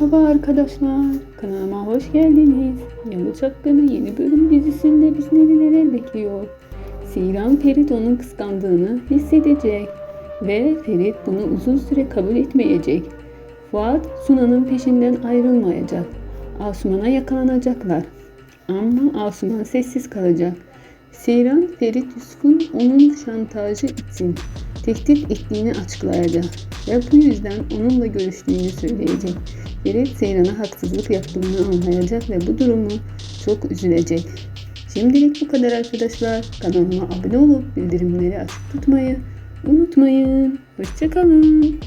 Merhaba arkadaşlar, kanalıma hoş geldiniz. Yalı Çapkını yeni bölüm dizisinde bizleri neler bekliyor? Siran Ferit onun kıskandığını hissedecek ve Ferit bunu uzun süre kabul etmeyecek. Fuat Sunan'ın peşinden ayrılmayacak. Asuman'a yakalanacaklar. Ama Asuman sessiz kalacak. Seyran Ferit Yusuf'un onun şantajı için tehdit ettiğini açıklayacak ve bu yüzden onunla görüştüğünü söyleyecek. Ferit Seyran'a haksızlık yaptığını anlayacak ve bu durumu çok üzülecek. Şimdilik bu kadar arkadaşlar. Kanalıma abone olup bildirimleri açık tutmayı unutmayın. Hoşçakalın.